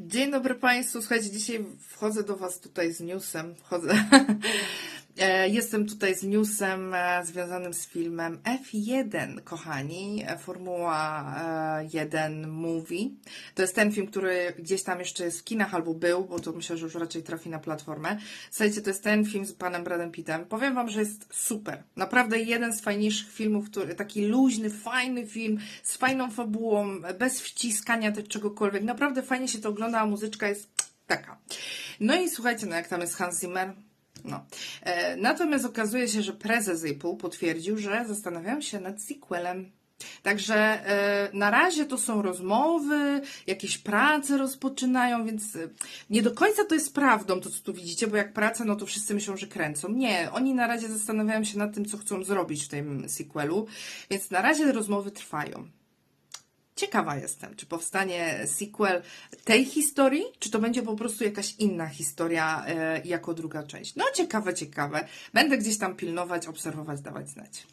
Dzień dobry Państwu. Słuchajcie, dzisiaj wchodzę do Was tutaj z newsem. Wchodzę. E, Jestem tutaj z newsem e, związanym z filmem F1, kochani. E, Formuła e, 1 Movie. To jest ten film, który gdzieś tam jeszcze jest w kinach albo był, bo to myślę, że już raczej trafi na platformę. Słuchajcie, to jest ten film z panem Bradem Pittem. Powiem Wam, że jest super. Naprawdę jeden z fajniejszych filmów, który, taki luźny, fajny film z fajną fabułą, bez wciskania też czegokolwiek. Naprawdę fajnie się to ogląda, a muzyczka jest taka. No i słuchajcie, no jak tam jest Hans Zimmer, no. E, natomiast okazuje się, że prezes Apple potwierdził, że zastanawiają się nad sequelem. Także e, na razie to są rozmowy, jakieś prace rozpoczynają, więc e, nie do końca to jest prawdą, to co tu widzicie, bo jak prace, no to wszyscy myślą, że kręcą. Nie, oni na razie zastanawiają się nad tym, co chcą zrobić w tym sequelu, więc na razie rozmowy trwają. Ciekawa jestem, czy powstanie sequel tej historii, czy to będzie po prostu jakaś inna historia e, jako druga część. No ciekawe, ciekawe. Będę gdzieś tam pilnować, obserwować, dawać znać.